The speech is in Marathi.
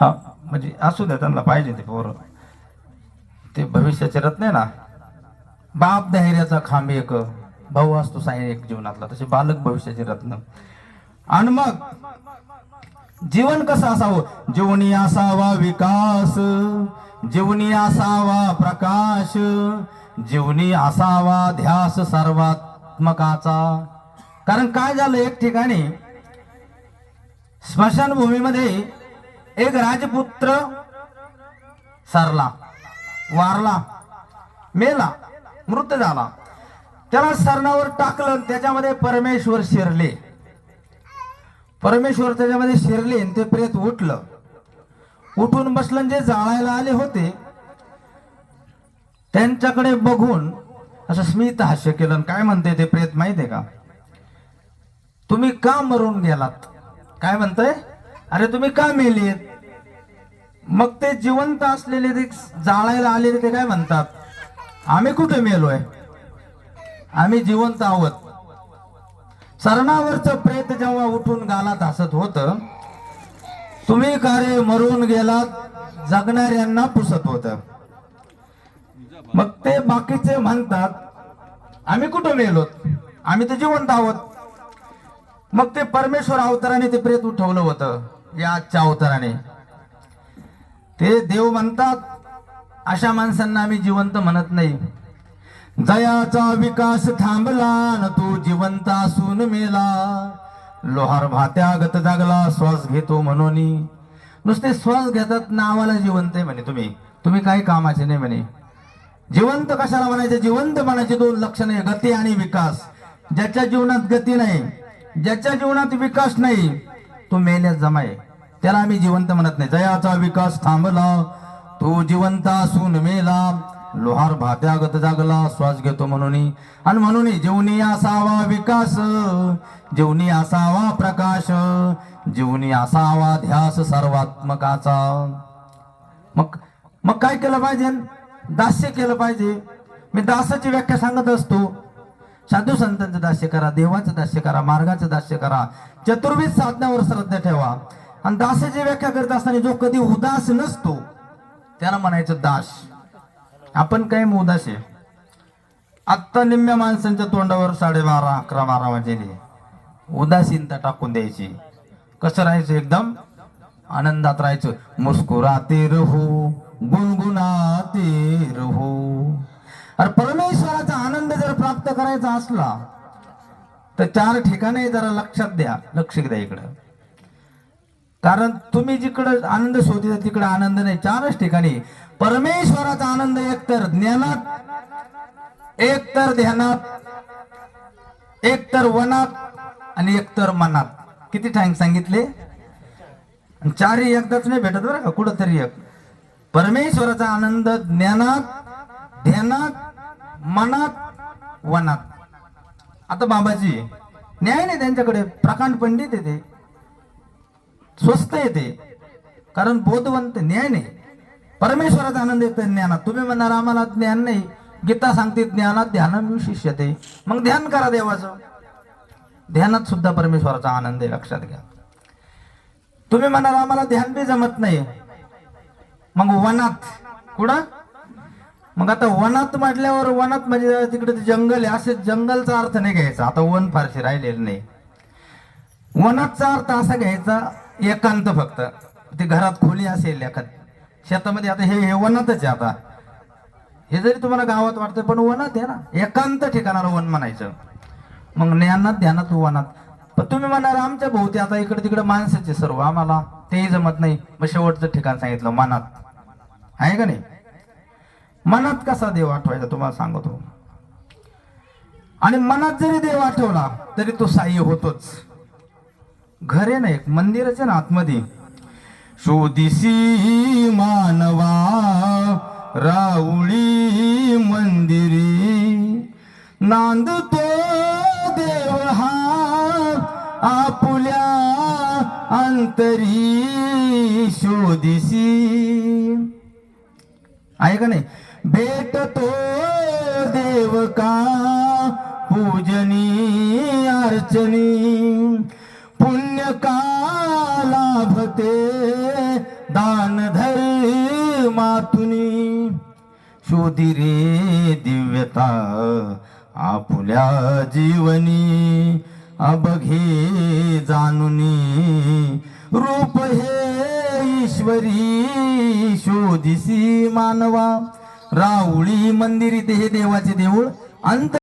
हा म्हणजे असू द्या त्यांना पाहिजे ते पोरं. ते भविष्याचे रत्न आहे ना. बाप धैर्याचा खांब एक भाऊ असतो साई एक जीवनातला तसे बालक भविष्याचे रत्न. आणि मग जीवन कसं असावं? जीवनी असावा विकास जीवनी असावा प्रकाश जीवनी असावा ध्यास सर्वात्मकाचा. कारण काय झालं एक ठिकाणी स्मशानभूमीमध्ये एक राजपुत्र सरला वारला मेला मृत झाला. त्याला सरणावर टाकलं त्याच्यामध्ये परमेश्वर शिरले. परमेश्वर त्याच्यामध्ये शिरले आणि ते प्रेत उठलं. उठून बसलं जे जाळायला आले होते त्यांच्याकडे बघून असं स्मित हास्य केलं काय म्हणते ते प्रेत माहितीये का? तुम्ही का मरून गेलात? काय म्हणतंय? अरे तुम्ही का मेलेत? मग ते जिवंत असलेले ते जाळायला आलेले ते काय म्हणतात? आम्ही कुठे मेलोय? आम्ही जिवंत आहोत. सरणावरचं प्रेत जेव्हा उठून गालात हसत होत तुम्ही कारे मरून गेलात जगणाऱ्यांना पुसत होत. मग ते बाकीचे म्हणतात आम्ही कुठं मेलोत? आम्ही तर जिवंत आहोत. मग ते परमेश्वर अवताराने ते प्रेत उठवलं होतं. या आजच्या अवताराने. ते देव म्हणतात अशा माणसांना आम्ही जिवंत म्हणत नाही. जयाचा विकास थांबला न तू जिवंत असून मेला. लोहार भात्यागत जागला श्वास घेतो म्हणून. नुसते श्वास घेतात नावाला जिवंत आहे म्हणे तुम्ही. तुम्ही काही कामाचे नाही म्हणे. जिवंत कशाला म्हणायचे? जिवंत म्हणायचे दोन लक्षणे गती आणि विकास. ज्याच्या जीवनात गती नाही ज्याच्या जीवनात विकास नाही तो मेल्यात जमाय. त्याला आम्ही जिवंत म्हणत नाही. जयाचा विकास थांबला. तो जिवंत असून मेला. लोहार भात्यागत जागला. श्वास घेतो म्हणून. आणि म्हणून जीवनी असावा विकास. जीवनी असावा प्रकाश. जीवनी असावा ध्यास सर्वात्मकाचा. मग मग काय केलं पाहिजे? दास्य केलं पाहिजे. मी दासाची व्याख्या सांगत असतो. साधू संतांचं दास्य करा देवाचं दास्य करा मार्गाचं दास्य करा. चतुर्विध साधनावर श्रद्धा ठेवा. आणि दासाची व्याख्या करत असताना जो कधी उदास नसतो त्याला म्हणायचं दास. आपण काय उदास आहे? आत्ता निम्म्या माणसांच्या तोंडावर साडेबारा अकरा बारा वाजेले. उदासीनता टाकून द्यायची. कसं राहायचं एकदम? आनंदात राहायचं. मुस्कुराते रहो गुणगुणाते रहो. अरे परमेश्वर करायचा असला तर चार ठिकाणी जरा लक्षात द्या लक्ष द्या इकडं. कारण तुम्ही जिकडं आनंद शोधिता तिकडे आनंद नाही. चारच ठिकाणी. परमेश्वराचा आनंद एकतर ज्ञानात एकतर ध्यानात एकतर वनात आणि एकतर मनात. किती टाइम सांगितले? चारही एकदाच नाही भेटत बरं का? कुठंतरी एक. परमेश्वराचा आनंद ज्ञानात ध्यानात मनात वनात. आता बाबाजी न्याय नाही त्यांच्याकडे. प्रकांड पंडित आहे ते स्वस्त येते. कारण बोधवंत न्याय नाही. परमेश्वराचा आनंद येतो ज्ञानात. तुम्ही म्हणणार आम्हाला ज्ञान नाही. गीता सांगते ज्ञानात ध्यान शिष्यते मग ध्यान करा देवाचं. ध्यानात सुद्धा परमेश्वराचा आनंद आहे लक्षात घ्या. तुम्ही म्हणाल आम्हाला ध्यान बी जमत नाही. मग वनात कुठं? मग आता वनात म्हटल्यावर वनात म्हणजे तिकडे ते जंगल आहे असे जंगलचा अर्थ नाही घ्यायचा. आता वन फारसे राहिलेलं नाही. वनाचा अर्थ असा घ्यायचा एकांत फक्त. ते घरात खोली असेल एखाद. शेतामध्ये आता हे हे वनातच आहे आता. हे जरी तुम्हाला गावात वाटतं पण वनात आहे ना. एकांत ठिकाणाला वन म्हणायचं. मग ज्ञानात ध्यानात वनात. पण तुम्ही म्हणाल आमच्या भोवती आता इकडे तिकडे माणसाचे सर्व. आम्हाला तेही जमत नाही. मग शेवटचं ठिकाण सांगितलं मनात. आहे का नाही? मनात कसा देव आठवायचा तुम्हाला सांगतो. आणि मनात जरी देव आठवला तरी तो साह्य होतोच. घरे ना एक मंदिरच ना आतमध्ये. शोधिसी मानवा राऊळी मंदिरी. नांदतो देव हा आपुल्या अंतरी. शोधिसी. आहे का नाही? भेटतो देव का पूजनी अर्चनी पुण्य का लाभते दान धर्मातुनी शोधी रे दिव्यता आपुल्या जीवनी अबघे जाणुनी रूप हे ईश्वरी शोधिसी मानवा. राऊळी मंदिर इथे हे देवाचे देऊळ अंत